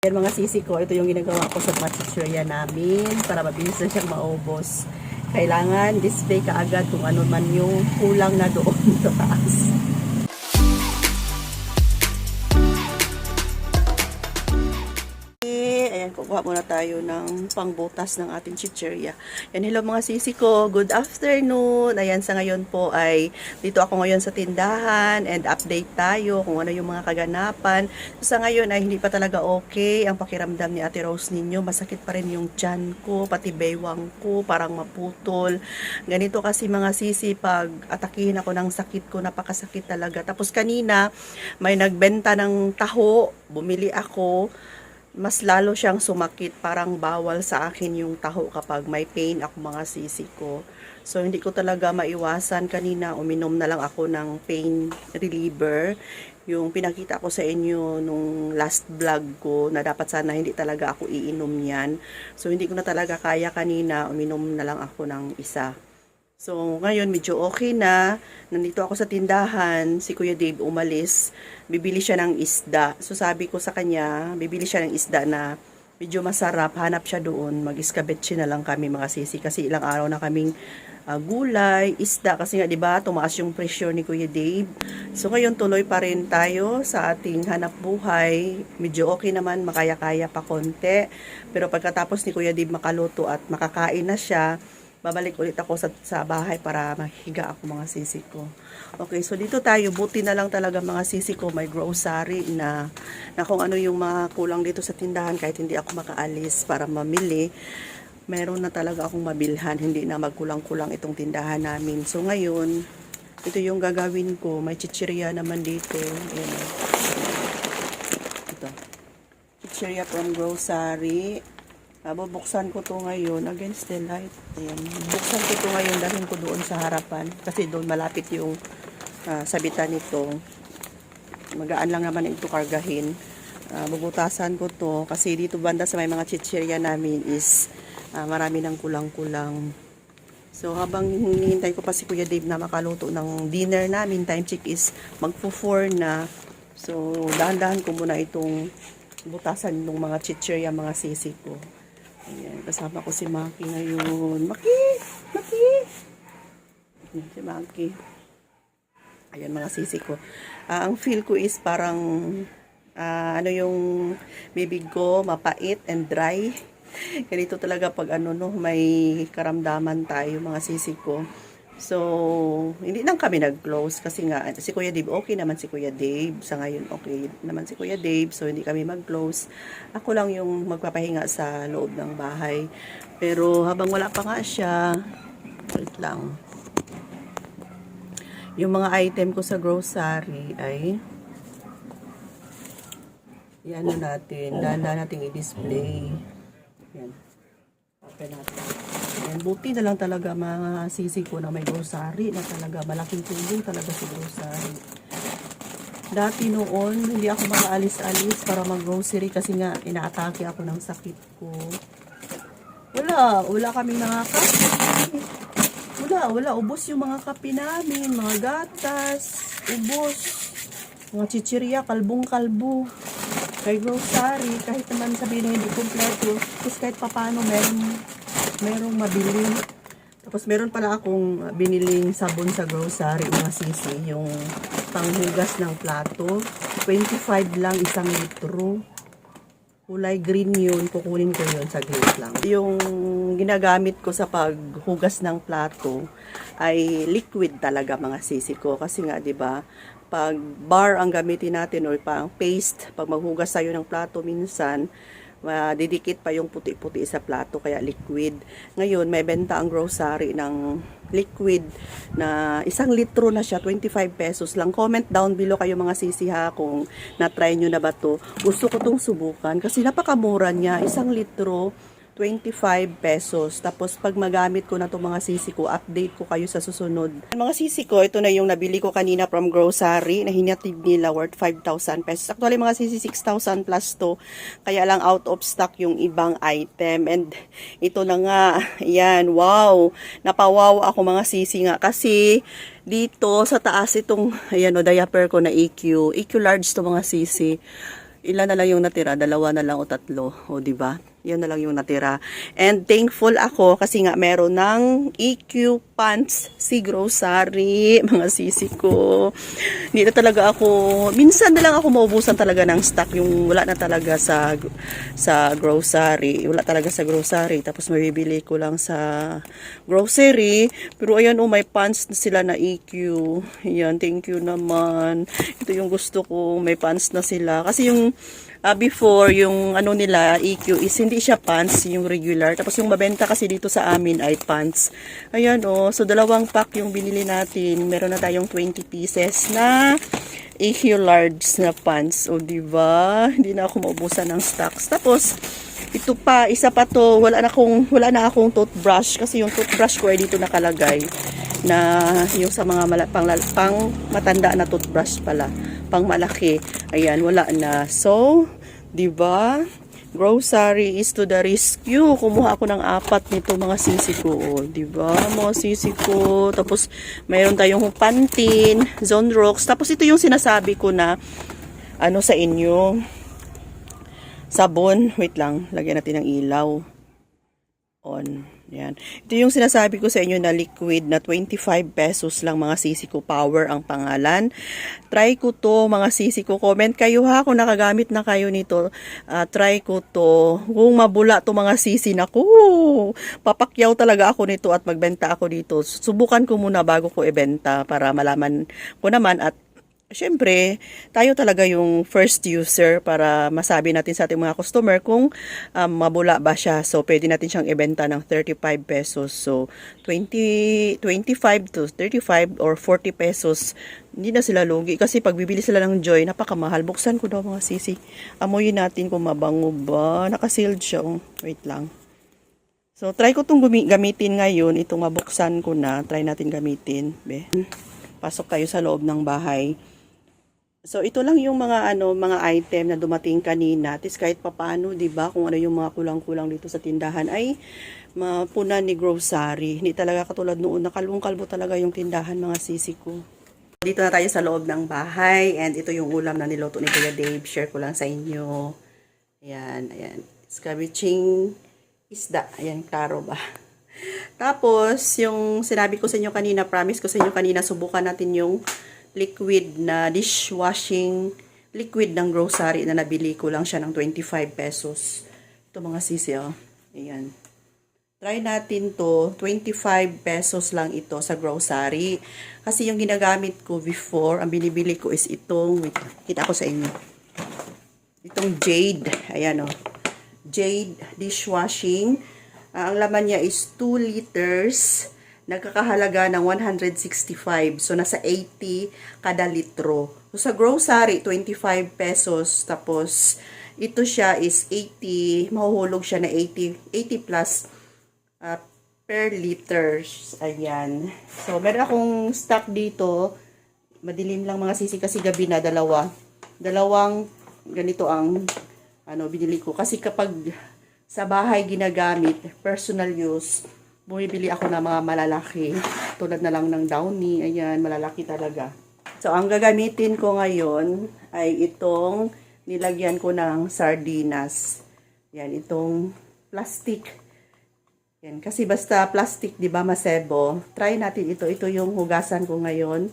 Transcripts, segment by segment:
Yan mga sisi ko, ito yung ginagawa ko sa mga chichirya namin para mabilis na siyang maubos. Kailangan display ka agad kung ano man yung kulang na doon sa taas. Kukuha muna tayo ng pangbutas ng ating chichirya. Yan, hello mga sisi ko. Good afternoon. Ayan, sa ngayon po ay dito ako ngayon sa tindahan and update tayo kung ano yung mga kaganapan. Sa ngayon ay hindi pa talaga okay ang pakiramdam ni Ate Rose ninyo. Masakit pa rin yung tiyan ko, pati baywang ko, parang maputol. Ganito kasi mga sisi pag atakihin ako ng sakit ko, napakasakit talaga. Tapos kanina, may nagbenta ng taho, bumili ako mas lalo siyang sumakit. Parang bawal sa akin yung taho kapag may pain ako mga sisi ko. So, hindi ko talaga maiwasan. Kanina, uminom na lang ako ng pain reliever. Yung pinakita ko sa inyo nung last vlog ko na dapat sana hindi talaga ako iinom yan. So, hindi ko na talaga kaya kanina. Uminom na lang ako ng isa. So, ngayon medyo okay na. Nandito ako sa tindahan. Si Kuya Dave umalis. Bibili siya ng isda. So, sabi ko sa kanya, bibili siya ng isda na medyo masarap. Hanap siya doon. Mag-iskabetsi na lang kami mga sisi. Kasi ilang araw na kaming ah, gulay, isda. Kasi nga, di ba, tumaas yung presyo ni Kuya Dave. So, ngayon tuloy pa rin tayo sa ating hanap buhay. Medyo okay naman, makaya-kaya pa konti. Pero pagkatapos ni Kuya Dave makaluto at makakain na siya, babalik ulit ako sa, sa bahay para mahiga ako mga sisi ko. Okay, so dito tayo, buti na lang talaga mga sisi ko, may grocery na, na kung ano yung mga kulang dito sa tindahan kahit hindi ako makaalis para mamili, meron na talaga akong mabilhan, hindi na magkulang-kulang itong tindahan namin. So ngayon, ito yung gagawin ko, may chichirya naman dito. Ayan. Ito. Chichirya from grocery. Ah, bubuksan ko to ngayon against the light. Ayan. Buksan ko to ngayon dahil ko doon sa harapan. Kasi doon malapit yung ah, sabitan nito. Magaan lang naman ito kargahin. Ah, bubutasan ko to kasi dito banda sa may mga chichirya namin is ah, marami ng kulang-kulang. So habang hinihintay ko pa si Kuya Dave na makaluto ng dinner namin, time check is magpo-4 na. So dahan-dahan ko muna itong butasan ng mga chichirya, mga sisi ko. Ayan, kasama ko si Maki ngayon. Maki! Maki! Ayan, si Maki. Ayan, mga sisi ko. Ah, ang feel ko is parang, ah, ano yung bibig ko, mapait and dry. Ganito talaga pag ano no, may karamdaman tayo, mga sisi ko. So, hindi lang kami nag-close kasi nga, si Kuya Dave, okay naman si Kuya Dave. Sa ngayon, okay naman si Kuya Dave. So, hindi kami mag-close. Ako lang yung magpapahinga sa loob ng bahay. Pero habang wala pa nga siya, wait lang. Yung mga item ko sa grocery ay yan na natin. Dahan-dahan natin i-display. Yan. Open natin. Yan. Buti na lang talaga mga sisi ko na may grocery na talaga. Malaking tulong talaga sa grocery. Dati noon, hindi ako makaalis-alis para mag-grocery kasi nga inaatake ako ng sakit ko. Wala, wala kami mga kape. Wala, wala. Ubos yung mga kape namin, mga gatas, ubos. Mga chichirya, kalbong-kalbo. Kay grocery, kahit naman sabihin na hindi kompleto, tapos kahit papano meron, merong mabili. Tapos meron pala akong biniling sabon sa grocery, mga sisi, yung panghugas ng plato. 25 lang isang litro. Kulay green yun, kukunin ko yun sa green lang. Yung ginagamit ko sa paghugas ng plato ay liquid talaga mga sisi ko. Kasi nga, di ba, pag bar ang gamitin natin or pang paste, pag maghugas tayo ng plato minsan, madidikit pa yung puti-puti sa plato kaya liquid. Ngayon, may benta ang grocery ng liquid na isang litro na siya, 25 pesos lang. Comment down below kayo mga sisi ha kung na-try nyo na ba to. Gusto ko tong subukan kasi napakamura niya. Isang litro, 25 pesos. Tapos pag magamit ko na itong mga sisi ko, update ko kayo sa susunod. Mga sisi ko, ito na yung nabili ko kanina from grocery na hinatid nila worth 5,000 pesos. Actually mga sisi 6,000 plus to. Kaya lang out of stock yung ibang item. And ito na nga, yan, wow. Napawaw ako mga sisi nga kasi dito sa taas itong, ayan o, diaper ko na EQ. EQ large to mga sisi ilan na lang yung natira, dalawa na lang o tatlo, o di ba? Yan na lang yung natira. And thankful ako kasi nga meron ng EQ pants si grocery, mga sisi ko. Na talaga ako, minsan na lang ako maubusan talaga ng stock yung wala na talaga sa sa grocery. Wala talaga sa grocery. Tapos mabibili ko lang sa grocery. Pero ayan oh, may pants na sila na EQ. Ayan, thank you naman. Ito yung gusto ko, may pants na sila. Kasi yung ah, before, yung ano nila, EQ is hindi siya pants, yung regular. Tapos yung mabenta kasi dito sa amin ay pants. Ayan oh, so dalawang pack yung binili natin. Meron na tayong 20 pieces na EQ large na pants. O, di ba? Hindi na ako maubusan ng stocks. Tapos, ito pa, isa pa to, wala na akong, wala na akong toothbrush kasi yung toothbrush ko ay dito nakalagay na yung sa mga pang, pang matanda na toothbrush pala, pang malaki. Ayan, wala na. So, 'di ba? Grocery is to the rescue. Kumuha ako ng apat nito mga sisi ko. Oh, 'di ba? Mga sisi ko. Tapos mayroon tayong Pantene, Zonrox. Tapos ito yung sinasabi ko na ano sa inyo. Sabon. Wait lang. Lagyan natin ng ilaw. On. Yan. Ito yung sinasabi ko sa inyo na liquid na 25 pesos lang mga sisi ko. Power ang pangalan. Try ko to mga sisi ko. Comment kayo ha kung nakagamit na kayo nito. Ah, try ko to. Kung mabula to mga sisi na ko. Papakyaw talaga ako nito at magbenta ako dito. Subukan ko muna bago ko ibenta para malaman ko naman at Siyempre, tayo talaga yung first user para masabi natin sa ating mga customer kung um, mabula ba siya. So, pwede natin siyang ibenta ng 35 pesos. So, 20, 25 to 35 or 40 pesos. Hindi na sila lugi. Kasi pag bibili sila ng Joy, napakamahal. Buksan ko daw mga sisi. Amoyin natin kung mabango ba. Nakasealed siya. Oh. Wait lang. So, try ko itong gamitin ngayon. Itong mabuksan ko na. Try natin gamitin. Be. Pasok tayo sa loob ng bahay. So ito lang yung mga ano mga item na dumating kanina. At kahit papaano, 'di ba, kung ano yung mga kulang-kulang dito sa tindahan ay mapunan ni grocery. Hindi talaga katulad noon, nakalbong-kalbo talaga yung tindahan mga sisi ko. Dito na tayo sa loob ng bahay and ito yung ulam na niluto ni Kuya Dave. Share ko lang sa inyo. Ayan, ayan. Scabiching isda. Ayan, klaro ba? Tapos, yung sinabi ko sa inyo kanina, promise ko sa inyo kanina, subukan natin yung liquid na dishwashing liquid ng grocery na nabili ko lang siya ng 25 pesos. Ito mga sisi, oh. Ayan. Try natin to. 25 pesos lang ito sa grocery. Kasi yung ginagamit ko before, ang binibili ko is itong, wait, kita ko sa inyo. Itong Jade. Ayan, oh. Jade dishwashing. Ah, ang laman niya is 2 liters nagkakahalaga ng 165. So, nasa 80 kada litro. So, sa grocery, 25 pesos. Tapos, ito siya is 80, mahuhulog siya na 80, 80 plus uh, per liters. Ayan. So, meron akong stock dito. Madilim lang mga sisi kasi gabi na dalawa. Dalawang ganito ang ano binili ko. Kasi kapag sa bahay ginagamit, personal use, bumibili ako ng mga malalaki. Tulad na lang ng downy. Ayan, malalaki talaga. So, ang gagamitin ko ngayon ay itong nilagyan ko ng sardinas. Yan, itong plastic. Yan, kasi basta plastic, di ba, masebo. Try natin ito. Ito yung hugasan ko ngayon.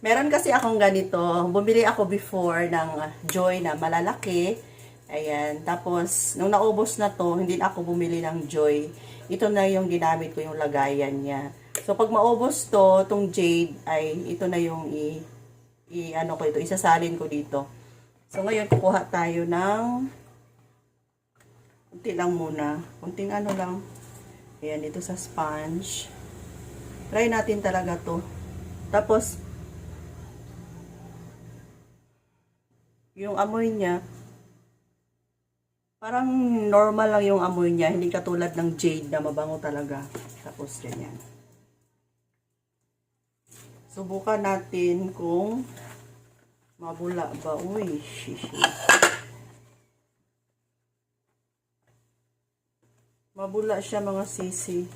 Meron kasi akong ganito. Bumili ako before ng Joy na malalaki. Ayan. Tapos, nung naubos na to, hindi na ako bumili ng Joy ito na yung ginamit ko yung lagayan niya. So, pag maubos to, tong jade, ay ito na yung i, i ano ko ito, isasalin ko dito. So, ngayon, kukuha tayo ng kunti lang muna. Kunting ano lang. Ayan, dito sa sponge. Try natin talaga to. Tapos, yung amoy niya, Parang normal lang yung amoy niya, hindi katulad ng jade na mabango talaga. Tapos ganyan. Subukan natin kung mabula ba. Uy, shishi. Mabula siya mga sisi.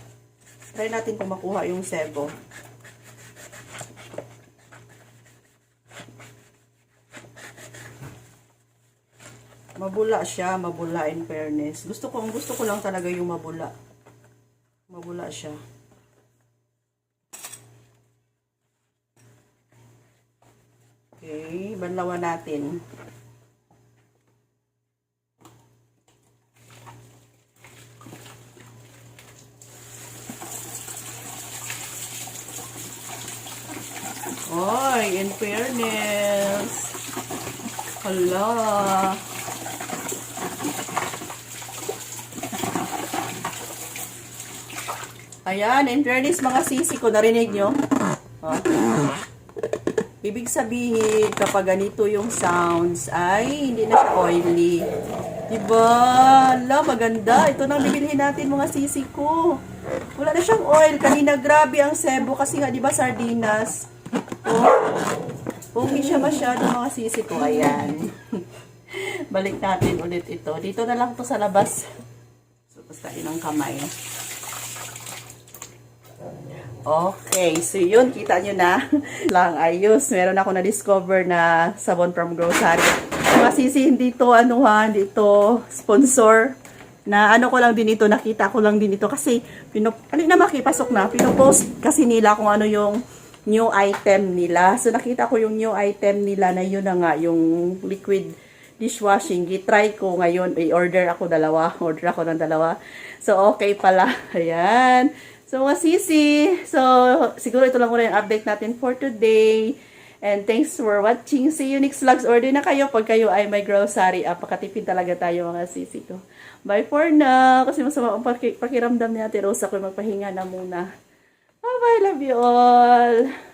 Try natin kung makuha yung sebo. Mabula siya, mabula in fairness. Gusto ko, ang gusto ko lang talaga yung mabula. Mabula siya. Okay, banlawan natin. Oy, in fairness. Hala. Ayan, in fairness mga sisi ko, narinig nyo? Oh. Ibig sabihin, kapag ganito yung sounds, ay hindi na siya oily. Diba? Ala, maganda. Ito nang bibilhin natin mga sisi ko. Wala na siyang oil. Kanina grabe ang sebo kasi nga, di ba, sardinas. Oh, hindi siya masyado mga sisi ko. Ayan. Balik natin ulit ito. Dito na lang to sa labas. So, basta ng kamay. Okay, so yun, kita nyo na. lang, ayos. Meron ako na-discover na sabon from grocery. Mga sisi, hindi to, ano ha, hindi to sponsor. Na ano ko lang din ito, nakita ko lang din ito. Kasi, pinop, ano na makipasok na, pinopost kasi nila kung ano yung new item nila. So, nakita ko yung new item nila na yun na nga, yung liquid dishwashing. Gitry ko ngayon. I-order ako dalawa. Order ako ng dalawa. So, okay pala. Ayan. So, mga sisi. So, siguro ito lang muna yung update natin for today. And thanks for watching. See you next vlogs. Order na kayo pag kayo ay may grocery. Apakatipid talaga tayo mga sisi ko. Bye for now. Kasi masama ang paki- pakiramdam ni Ate Rosa ko magpahinga na muna. Bye-bye. Love you all.